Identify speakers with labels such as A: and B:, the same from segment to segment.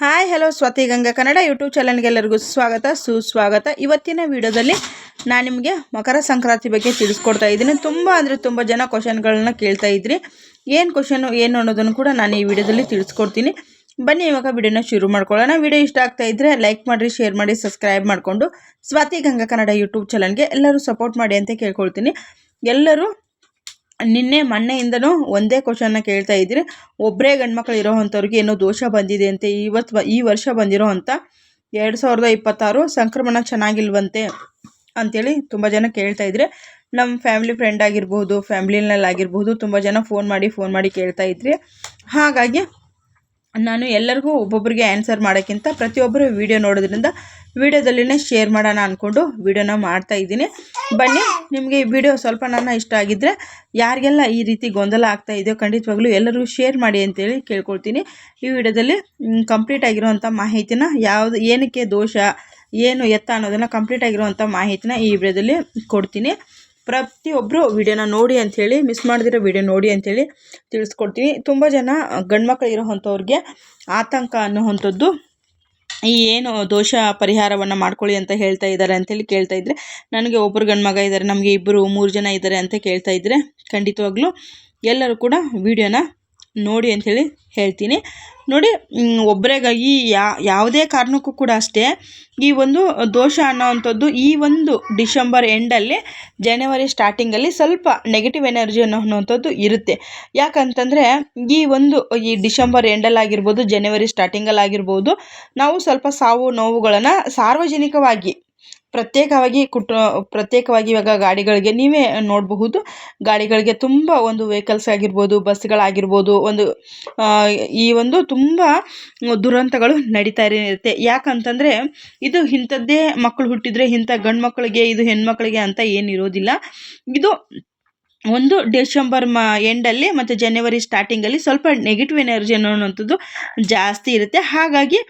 A: Hi, hello Swathi Ganga Kannada YouTube ಚಾನಲ್ಗೆ ಎಲ್ಲರಿಗೂ ಸ್ವಾಗತ, ಸುಸ್ವಾಗತ. ಇವತ್ತಿನ ವಿಡಿಯೋದಲ್ಲಿ ನಾನು ನಿಮಗೆ ಮಕರ ಸಂಕ್ರಾಂತಿ ಬಗ್ಗೆ ತಿಳಿಸ್ಕೊಡ್ತಾ ಇದ್ದೀನಿ. ತುಂಬ ಅಂದರೆ ತುಂಬ ಜನ ಕ್ವಶನ್ಗಳನ್ನ ಕೇಳ್ತಾ ಇದ್ರಿ. ಏನು ಕ್ವಶನು ಏನು ಅನ್ನೋದನ್ನು ಕೂಡ ನಾನು ಈ ವಿಡಿಯೋದಲ್ಲಿ ತಿಳಿಸ್ಕೊಡ್ತೀನಿ. ಬನ್ನಿ, ಇವಾಗ ವಿಡಿಯೋನ ಶುರು ಮಾಡ್ಕೊಳ್ಳೋಣ. ವಿಡಿಯೋ ಇಷ್ಟ ಆಗ್ತಾ ಇದ್ದರೆ ಲೈಕ್ ಮಾಡಿರಿ ಶೇರ್ ಮಾಡಿ ಸಬ್ಸ್ಕ್ರೈಬ್ ಮಾಡಿಕೊಂಡು ಸ್ವಾತಿ ಗಂಗಾ ಕನ್ನಡ ಯೂಟ್ಯೂಬ್ ಚಾನಲ್ಗೆ ಎಲ್ಲರೂ ಸಪೋರ್ಟ್ ಮಾಡಿ ಅಂತ ಕೇಳ್ಕೊಳ್ತೀನಿ. ಎಲ್ಲರೂ ನಿನ್ನೆ ಮೊನ್ನೆಯಿಂದನೂ ಒಂದೇ ಕ್ವಶನ್ನ ಕೇಳ್ತಾ ಇದ್ದೀರಿ. ಒಬ್ಬರೇ ಗಂಡ್ಮಕ್ಳು ಇರೋ ಅಂಥವ್ರಿಗೆ ಏನೋ ದೋಷ ಬಂದಿದೆ ಅಂತೆ ಇವತ್ತು ಈ ವರ್ಷ ಬಂದಿರೋ ಅಂತ ಎರಡು ಸಾವಿರದ ಇಪ್ಪತ್ತಾರು ಸಂಕ್ರಮಣ ಚೆನ್ನಾಗಿಲ್ವಂತೆ ಅಂಥೇಳಿ ತುಂಬ ಜನ ಕೇಳ್ತಾ ಇದ್ರೆ. ನಮ್ಮ ಫ್ಯಾಮಿಲಿ ಫ್ರೆಂಡ್ ಆಗಿರ್ಬೋದು ಫ್ಯಾಮ್ಲಿನಲ್ಲಿ ಆಗಿರ್ಬೋದು ತುಂಬ ಜನ ಫೋನ್ ಮಾಡಿ ಫೋನ್ ಮಾಡಿ ಕೇಳ್ತಾ ಇದ್ರಿ. ಹಾಗಾಗಿ ನಾನು ಎಲ್ಲರಿಗೂ ಒಬ್ಬೊಬ್ಬರಿಗೆ ಆನ್ಸರ್ ಮಾಡೋಕ್ಕಿಂತ ಪ್ರತಿಯೊಬ್ಬರು ವೀಡಿಯೋ ನೋಡೋದ್ರಿಂದ ವಿಡಿಯೋದಲ್ಲಿನೇ ಶೇರ್ ಮಾಡೋಣ ಅಂದ್ಕೊಂಡು ವೀಡಿಯೋನ ಮಾಡ್ತಾ ಇದ್ದೀನಿ. ಬನ್ನಿ, ನಿಮಗೆ ಈ ವಿಡಿಯೋ ಸ್ವಲ್ಪ ನನ್ನ ಇಷ್ಟ ಆಗಿದ್ದರೆ ಯಾರಿಗೆಲ್ಲ ಈ ರೀತಿ ಗೊಂದಲ ಆಗ್ತಾ ಇದೆಯೋ ಖಂಡಿತವಾಗ್ಲೂ ಎಲ್ಲರಿಗೂ ಶೇರ್ ಮಾಡಿ ಅಂತೇಳಿ ಕೇಳ್ಕೊಳ್ತೀನಿ. ಈ ವಿಡಿಯೋದಲ್ಲಿ ಕಂಪ್ಲೀಟ್ ಆಗಿರುವಂಥ ಮಾಹಿತಿನ ಯಾವುದು, ಏನಕ್ಕೆ ದೋಷ, ಏನು ಎತ್ತ ಅನ್ನೋದನ್ನು ಕಂಪ್ಲೀಟ್ ಆಗಿರುವಂಥ ಮಾಹಿತಿನ ಈ ವಿಡಿಯೋದಲ್ಲಿ ಕೊಡ್ತೀನಿ. ಪ್ರತಿಯೊಬ್ಬರು ವಿಡಿಯೋನ ನೋಡಿ ಅಂಥೇಳಿ ಮಿಸ್ ಮಾಡಿದಿರೋ ವಿಡಿಯೋ ನೋಡಿ ಅಂಥೇಳಿ ತಿಳಿಸ್ಕೊಡ್ತೀನಿ ತುಂಬ ಜನ ಗಂಡ್ಮಕ್ಳು ಇರೋವಂಥವ್ರಿಗೆ ಆತಂಕ ಅನ್ನೋವಂಥದ್ದು ಈ ಏನು ದೋಷ ಪರಿಹಾರವನ್ನು ಮಾಡ್ಕೊಳ್ಳಿ ಅಂತ ಹೇಳ್ತಾ ಇದ್ದಾರೆ ಅಂತೇಳಿ ಕೇಳ್ತಾ ಇದ್ದರೆ ನನಗೆ ಒಬ್ಬರು ಗಂಡು ಮಗ ಇದ್ದಾರೆ, ನಮಗೆ ಇಬ್ಬರು ಮೂರು ಜನ ಇದ್ದಾರೆ ಅಂತ ಕೇಳ್ತಾ ಇದ್ದರೆ ಖಂಡಿತವಾಗ್ಲೂ ಎಲ್ಲರೂ ಕೂಡ ವಿಡಿಯೋನ ನೋಡಿ ಅಂಥೇಳಿ ಹೇಳ್ತೀನಿ. ನೋಡಿ ಒಬ್ಬರಿಗಾಗಿ ಯಾವುದೇ ಕಾರಣಕ್ಕೂ ಕೂಡ ಅಷ್ಟೇ, ಈ ಒಂದು ದೋಷ ಅನ್ನೋವಂಥದ್ದು ಈ ಒಂದು ಡಿಸೆಂಬರ್ ಎಂಡಲ್ಲಿ, ಜನವರಿ ಸ್ಟಾರ್ಟಿಂಗಲ್ಲಿ ಸ್ವಲ್ಪ ನೆಗೆಟಿವ್ ಎನರ್ಜಿ ಅನ್ನೋವಂಥದ್ದು ಇರುತ್ತೆ. ಯಾಕಂತಂದರೆ, ಈ ಒಂದು, ಈ ಡಿಸೆಂಬರ್ ಎಂಡಲ್ಲಾಗಿರ್ಬೋದು, ಜನವರಿ ಸ್ಟಾರ್ಟಿಂಗಲ್ಲಾಗಿರ್ಬೋದು, ನಾವು ಸ್ವಲ್ಪ ಸಾವು ನೋವುಗಳನ್ನು ಸಾರ್ವಜನಿಕವಾಗಿ ಪ್ರತ್ಯೇಕವಾಗಿ ಕುಟ ಪ್ರತ್ಯೇಕವಾಗಿ ಇವಾಗ ಗಾಡಿಗಳಿಗೆ ನೀವೇ ನೋಡಬಹುದು. ಗಾಡಿಗಳಿಗೆ ತುಂಬ ಒಂದು ವೆಹಿಕಲ್ಸ್ ಆಗಿರ್ಬೋದು, ಬಸ್ಗಳಾಗಿರ್ಬೋದು, ಒಂದು ಈ ಒಂದು ತುಂಬ ದುರಂತಗಳು ನಡೀತಾ ಇರುತ್ತೆ. ಯಾಕಂತಂದರೆ ಇದು ಇಂಥದ್ದೇ ಮಕ್ಕಳು ಹುಟ್ಟಿದರೆ ಇಂಥ ಗಂಡು ಮಕ್ಕಳಿಗೆ ಇದು ಹೆಣ್ಮಕ್ಳಿಗೆ ಅಂತ ಏನಿರೋದಿಲ್ಲ. ಇದು ಒಂದು ಡಿಸೆಂಬರ್ ಮ, ಎಂಡಲ್ಲಿ ಮತ್ತು ಜನವರಿ ಸ್ಟಾರ್ಟಿಂಗಲ್ಲಿ ಸ್ವಲ್ಪ ನೆಗೆಟಿವ್ ಎನರ್ಜಿ ಅನ್ನೋವಂಥದ್ದು ಜಾಸ್ತಿ ಇರುತ್ತೆ. ಹಾಗಾಗಿ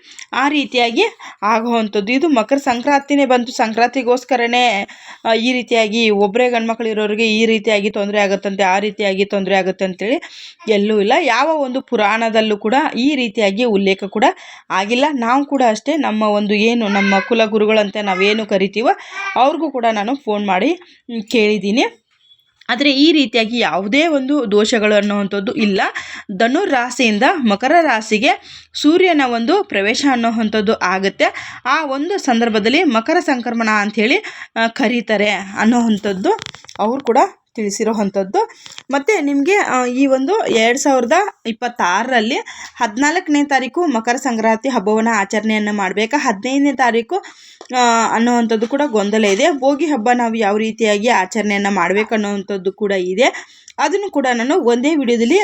A: ಆ ರೀತಿಯಾಗಿ ಆಗುವಂಥದ್ದು. ಇದು ಮಕರ ಸಂಕ್ರಾಂತಿನೇ ಬಂತು. ಸಂಕ್ರಾಂತಿಗೋಸ್ಕರನೇ ಈ ರೀತಿಯಾಗಿ ಒಬ್ಬರೇ ಗಂಡ್ಮಕ್ಳು ಇರೋರಿಗೆ ಈ ರೀತಿಯಾಗಿ ತೊಂದರೆ ಆಗುತ್ತಂತೆ, ಆ ರೀತಿಯಾಗಿ ತೊಂದರೆ ಆಗುತ್ತೆ ಅಂತೇಳಿ ಎಲ್ಲೂ ಇಲ್ಲ. ಯಾವ ಒಂದು ಪುರಾಣದಲ್ಲೂ ಕೂಡ ಈ ರೀತಿಯಾಗಿ ಉಲ್ಲೇಖ ಕೂಡ ಆಗಿಲ್ಲ. ನಾವು ಕೂಡ ಅಷ್ಟೇ ನಮ್ಮ ಒಂದು ಏನು ನಮ್ಮ ಕುಲಗುರುಗಳಂತೆ ನಾವೇನು ಕರಿತೀವೋ ಅವ್ರಿಗೂ ಕೂಡ ನಾನು ಫೋನ್ ಮಾಡಿ ಕೇಳಿದ್ದೀನಿ. ಆದರೆ ಈ ರೀತಿಯಾಗಿ ಯಾವುದೇ ಒಂದು ದೋಷಗಳು ಅನ್ನುವಂಥದ್ದು ಇಲ್ಲ. ಧನು ರಾಶಿಯಿಂದ ಮಕರ ರಾಶಿಗೆ ಸೂರ್ಯನ ಒಂದು ಪ್ರವೇಶ ಅನ್ನೋವಂಥದ್ದು ಆಗುತ್ತೆ. ಆ ಒಂದು ಸಂದರ್ಭದಲ್ಲಿ ಮಕರ ಸಂಕ್ರಮಣ ಅಂಥೇಳಿ ಕರೀತಾರೆ ಅನ್ನೋವಂಥದ್ದು. ಅವ್ರು ಕೂಡ ತಿಳಿಸಿರೋ ಅಂಥದ್ದು ಮತ್ತು ನಿಮಗೆ ಈ ಒಂದು ಎರಡು ಸಾವಿರದ ಇಪ್ಪತ್ತಾರರಲ್ಲಿ ಹದಿನಾಲ್ಕನೇ ತಾರೀಕು ಮಕರ ಸಂಕ್ರಾಂತಿ ಹಬ್ಬವನ್ನು ಆಚರಣೆಯನ್ನು ಮಾಡಬೇಕಾ? ಹದಿನೈದನೇ ತಾರೀಕು ಅನ್ನೋವಂಥದ್ದು ಕೂಡ ಗೊಂದಲ ಇದೆ. ಭೋಗಿ ಹಬ್ಬ ನಾವು ಯಾವ ರೀತಿಯಾಗಿ ಆಚರಣೆಯನ್ನು ಮಾಡಬೇಕು ಅನ್ನೋವಂಥದ್ದು ಕೂಡ ಇದೆ. ಅದನ್ನು ಕೂಡ ನಾನು ಒಂದೇ ವಿಡಿಯೋದಲ್ಲಿ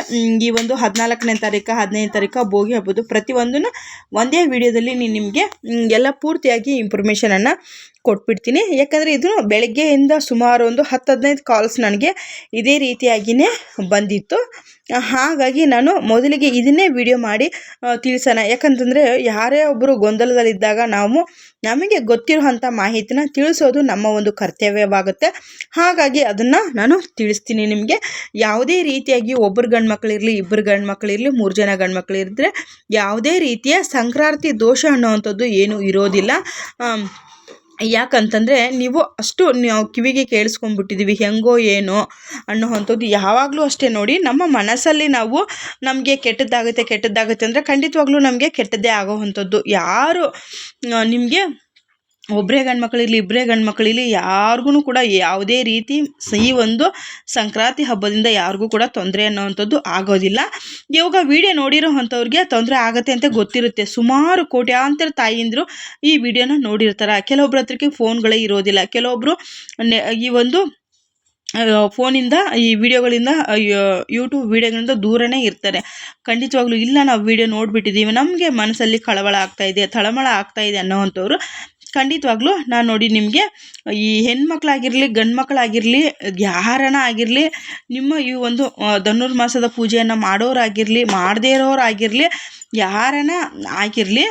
A: ಈ ಒಂದು ಹದಿನಾಲ್ಕನೇ ತಾರೀಕು ಹದಿನೈದು ತಾರೀಕು ಭೋಗಿ ಹಬ್ಬದ್ದು ಪ್ರತಿಯೊಂದನ್ನು ಒಂದೇ ವಿಡಿಯೋದಲ್ಲಿ ನೀನು ನಿಮಗೆ ಎಲ್ಲ ಪೂರ್ತಿಯಾಗಿ ಇನ್ಫಾರ್ಮೇಷನನ್ನು ಕೊಟ್ಬಿಡ್ತೀನಿ. ಯಾಕಂದರೆ ಇದು ಬೆಳಗ್ಗೆಯಿಂದ ಸುಮಾರು ಒಂದು ಹತ್ತು, ಹದಿನೈದು ಕಾಲ್ಸ್ ನನಗೆ ಇದೇ ರೀತಿಯಾಗಿಯೇ ಬಂದಿತ್ತು. ಹಾಗಾಗಿ ನಾನು ಮೊದಲಿಗೆ ಇದನ್ನೇ ವಿಡಿಯೋ ಮಾಡಿ ತಿಳಿಸೋಣ. ಯಾಕಂತಂದರೆ ಯಾರೇ ಒಬ್ಬರು ಗೊಂದಲದಲ್ಲಿದ್ದಾಗ ನಾವು, ನಮಗೆ ಗೊತ್ತಿರುವಂಥ ಮಾಹಿತಿನ ತಿಳಿಸೋದು ನಮ್ಮ ಒಂದು ಕರ್ತವ್ಯವಾಗುತ್ತೆ. ಹಾಗಾಗಿ ಅದನ್ನು ನಾನು ತಿಳಿಸ್ತೀನಿ ನಿಮಗೆ. ಯಾವುದೇ ರೀತಿಯಾಗಿ ಒಬ್ಬರು ಗಂಡು ಮಕ್ಕಳಿರಲಿ ಇಬ್ಬರು ಗಂಡು ಮಕ್ಕಳಿರಲಿ ಮೂರು ಜನ ಗಂಡು ಮಕ್ಕಳಿರಿದ್ರೆ ಯಾವುದೇ ರೀತಿಯ ಸಂಕ್ರಾಂತಿ ದೋಷ ಅನ್ನೋವಂಥದ್ದು ಏನೂ ಇರೋದಿಲ್ಲ. ಯಾಕಂತಂದರೆ ನೀವು ಅಷ್ಟು ನಾವು ಕಿವಿಗೆ ಕೇಳಿಸ್ಕೊಂಡ್ಬಿಟ್ಟಿದ್ದೀವಿ, ಹೆಂಗೋ ಏನೋ ಅನ್ನೋವಂಥದ್ದು ಯಾವಾಗಲೂ ಅಷ್ಟೇ ನೋಡಿ ನಮ್ಮ ಮನಸ್ಸಲ್ಲಿ ನಾವು ನಮಗೆ ಕೆಟ್ಟದ್ದಾಗುತ್ತೆ ಕೆಟ್ಟದ್ದಾಗುತ್ತೆ ಅಂದರೆ ಖಂಡಿತವಾಗ್ಲೂ ನಮಗೆ ಕೆಟ್ಟದ್ದೇ ಆಗೋವಂಥದ್ದು. ಯಾರು ನಿಮಗೆ ಒಬ್ಬರೇ ಗಂಡ್ಮಕ್ಳಿರಲಿ ಇಬ್ಬರೇ ಗಂಡ್ಮಕ್ಳಿರಲಿ ಯಾರಿಗೂ ಕೂಡ ಯಾವುದೇ ರೀತಿ ಈ ಒಂದು ಸಂಕ್ರಾಂತಿ ಹಬ್ಬದಿಂದ ಯಾರಿಗೂ ಕೂಡ ತೊಂದರೆ ಅನ್ನೋವಂಥದ್ದು ಆಗೋದಿಲ್ಲ. ಇವಾಗ ವಿಡಿಯೋ ನೋಡಿರೋ ಅಂಥವ್ರಿಗೆ ತೊಂದರೆ ಆಗುತ್ತೆ ಅಂತ ಗೊತ್ತಿರುತ್ತೆ. ಸುಮಾರು ಕೋಟ್ಯಾಂತರ ತಾಯಿಯಂದರು ಈ ವಿಡಿಯೋನ ನೋಡಿರ್ತಾರೆ. ಕೆಲವೊಬ್ಬರ ಹತ್ರಕ್ಕೆ ಫೋನ್ಗಳೇ ಇರೋದಿಲ್ಲ. ಕೆಲವೊಬ್ಬರು ಈ ಒಂದು ಫೋನಿಂದ ಈ ವಿಡಿಯೋಗಳಿಂದ ಯೂಟ್ಯೂಬ್ ವಿಡಿಯೋಗಳಿಂದ ದೂರನೇ ಇರ್ತಾರೆ. ಖಂಡಿತವಾಗ್ಲೂ ಇಲ್ಲ, ನಾವು ವಿಡಿಯೋ ನೋಡಿಬಿಟ್ಟಿದ್ದೀವಿ. ನಮಗೆ ಮನಸ್ಸಲ್ಲಿ ಕಳವಳ ಆಗ್ತಾಯಿದೆ ತಳಮಳ ಆಗ್ತಾಯಿದೆ ಅನ್ನೋವಂಥವ್ರು ಖಂಡಿತವಾಗ್ಲೂ ನಾನು ನೋಡಿ ನಿಮಗೆ, ಈ ಹೆಣ್ಮಕ್ಳಾಗಿರಲಿ ಗಂಡು ಮಕ್ಕಳಾಗಿರಲಿ ಯಾರನ ಆಗಿರಲಿ, ನಿಮ್ಮ ಈ ಒಂದು ಧನುರ್ಮಾಸದ ಪೂಜೆಯನ್ನು ಮಾಡೋರಾಗಿರಲಿ, ಮಾಡದೇ ಇರೋರಾಗಿರಲಿ, ಯಾರನ ಆಗಿರಲಿ,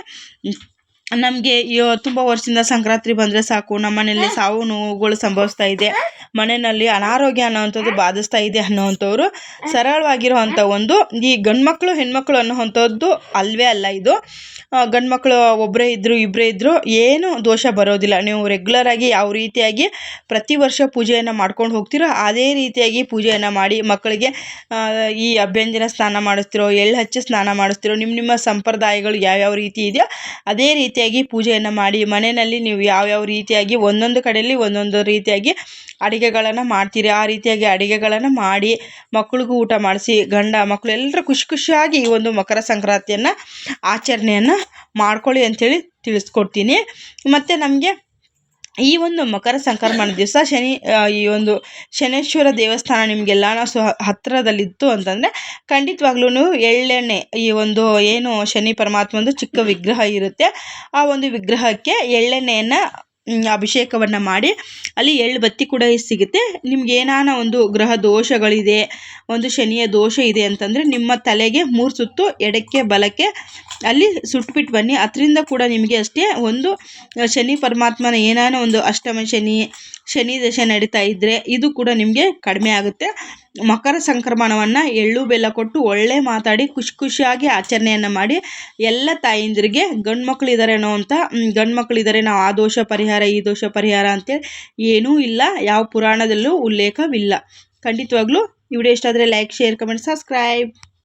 A: ನಮಗೆ ತುಂಬ ವರ್ಷದಿಂದ ಸಂಕ್ರಾಂತಿ ಬಂದರೆ ಸಾಕು ನಮ್ಮ ಮನೆಯಲ್ಲಿ ಸಾವು ನೋವುಗಳು ಸಂಭವಿಸ್ತಾ ಇದೆ. ಮನೆಯಲ್ಲಿ ಅನಾರೋಗ್ಯ ಅನ್ನೋವಂಥದ್ದು ಬಾಧಿಸ್ತಾ ಇದೆ ಅನ್ನೋವಂಥವ್ರು ಸರಳವಾಗಿರುವಂಥ ಒಂದು ಈ ಗಂಡ್ಮಕ್ಳು, ಹೆಣ್ಮಕ್ಳು ಅನ್ನೋವಂಥದ್ದು ಅಲ್ವೇ ಅಲ್ಲ ಇದು. ಗಂಡ್ಮಕ್ಳು ಒಬ್ಬರೇ ಇದ್ದರು ಇಬ್ಬರೇ ಇದ್ದರು ಏನು ದೋಷ ಬರೋದಿಲ್ಲ. ನೀವು ರೆಗ್ಯುಲರಾಗಿ ಯಾವ ರೀತಿಯಾಗಿ ಪ್ರತಿ ವರ್ಷ ಪೂಜೆಯನ್ನು ಮಾಡ್ಕೊಂಡು ಹೋಗ್ತೀರೋ ಅದೇ ರೀತಿಯಾಗಿ ಪೂಜೆಯನ್ನು ಮಾಡಿ ಮಕ್ಕಳಿಗೆ ಈ ಅಭ್ಯಂಜನ ಸ್ನಾನ ಮಾಡಿಸ್ತಿರೋ, ಎಳ್ಳು ಹಚ್ಚಿ ಸ್ನಾನ ಮಾಡಿಸ್ತಿರೋ, ನಿಮ್ಮ ನಿಮ್ಮ ಸಂಪ್ರದಾಯಗಳು ಯಾವ್ಯಾವ ರೀತಿ ಇದೆಯೋ ಅದೇ ರೀತಿಯಾಗಿ ಪೂಜೆಯನ್ನು ಮಾಡಿ ಮನೆಯಲ್ಲಿ ನೀವು ಯಾವ್ಯಾವ ರೀತಿಯಾಗಿ ಒಂದೊಂದು ಕಡೆಯಲ್ಲಿ ಒಂದೊಂದು ರೀತಿಯಾಗಿ ಅಡುಗೆಗಳನ್ನು ಮಾಡ್ತೀರಿ. ಆ ರೀತಿಯಾಗಿ ಅಡುಗೆಗಳನ್ನು ಮಾಡಿ ಮಕ್ಳಿಗೂ ಊಟ ಮಾಡಿಸಿ ಗಂಡ ಮಕ್ಕಳು ಎಲ್ಲರೂ ಖುಷಿ ಖುಷಿಯಾಗಿ ಈ ಒಂದು ಮಕರ ಸಂಕ್ರಾಂತಿಯನ್ನು ಆಚರಣೆಯನ್ನು ಮಾಡ್ಕೊಳ್ಳಿ ಅಂಥೇಳಿ ತಿಳಿಸ್ಕೊಡ್ತೀನಿ. ಮತ್ತು ನಮಗೆ ಈ ಒಂದು ಮಕರ ಸಂಕ್ರಮಣ ದಿವಸ ಶನಿ ಈ ಒಂದು ಶನೇಶ್ವರ ದೇವಸ್ಥಾನ ನಿಮಗೆಲ್ಲ ಸೊ ಹತ್ತಿರದಲ್ಲಿತ್ತು ಅಂತಂದರೆ ಖಂಡಿತವಾಗ್ಲೂ ಎಳ್ಳೆಣ್ಣೆ, ಈ ಒಂದು ಏನು ಶನಿ ಪರಮಾತ್ಮಂದು ಚಿಕ್ಕ ವಿಗ್ರಹ ಇರುತ್ತೆ. ಆ ಒಂದು ವಿಗ್ರಹಕ್ಕೆ ಎಳ್ಳೆಣ್ಣೆಯನ್ನು ಅಭಿಷೇಕವನ್ನು ಮಾಡಿ ಅಲ್ಲಿ ಎಳ್ಳು ಬತ್ತಿ ಕೂಡ ಸಿಗುತ್ತೆ. ನಿಮ್ಗೆ ಏನಾನ ಒಂದು ಗ್ರಹ ದೋಷಗಳಿದೆ, ಒಂದು ಶನಿಯ ದೋಷ ಇದೆ ಅಂತಂದರೆ ನಿಮ್ಮ ತಲೆಗೆ ಮೂರು ಸುತ್ತು, ಎಡಕ್ಕೆ, ಬಲಕ್ಕೆ ಅಲ್ಲಿ ಸುಟ್ಬಿಟ್ಟು ಬನ್ನಿ. ಅದರಿಂದ ಕೂಡ ನಿಮಗೆ ಅಷ್ಟೇ ಒಂದು ಶನಿ ಪರಮಾತ್ಮನ ಏನಾನ ಒಂದು ಅಷ್ಟಮ ಶನಿ ಶನಿ ದಶೆ ನಡೀತಾ ಇದ್ದರೆ ಇದು ಕೂಡ ನಿಮಗೆ ಕಡಿಮೆ ಆಗುತ್ತೆ. ಮಕರ ಸಂಕ್ರಮಣವನ್ನು ಎಳ್ಳು, ಬೆಲ್ಲ ಕೊಟ್ಟು ಒಳ್ಳೆ ಮಾತಾಡಿ, ಖುಷಿ ಖುಷಿಯಾಗಿ ಆಚರಣೆಯನ್ನು ಮಾಡಿ ಎಲ್ಲ ತಾಯಂದಿರಿಗೆ ಗಂಡು ಮಕ್ಳು ಇದ್ದಾರೇನೋ ಅಂತ ಗಂಡು ಮಕ್ಕಳಿದ್ದಾರೆ ನಾವು ಆ ದೋಷ ಪರಿಹಾರ, ಈ ದೋಷ ಪರಿಹಾರ ಅಂತೇಳಿ ಏನೂ ಇಲ್ಲ, ಯಾವ ಪುರಾಣದಲ್ಲೂ ಉಲ್ಲೇಖವಿಲ್ಲ. ಖಂಡಿತವಾಗ್ಲೂ ಈ ವಿಡಿಯೋ ಇಷ್ಟ ಆದರೆ ಲೈಕ್ ಶೇರ್ ಕಮೆಂಟ್ ಸಬ್ಸ್ಕ್ರೈಬ್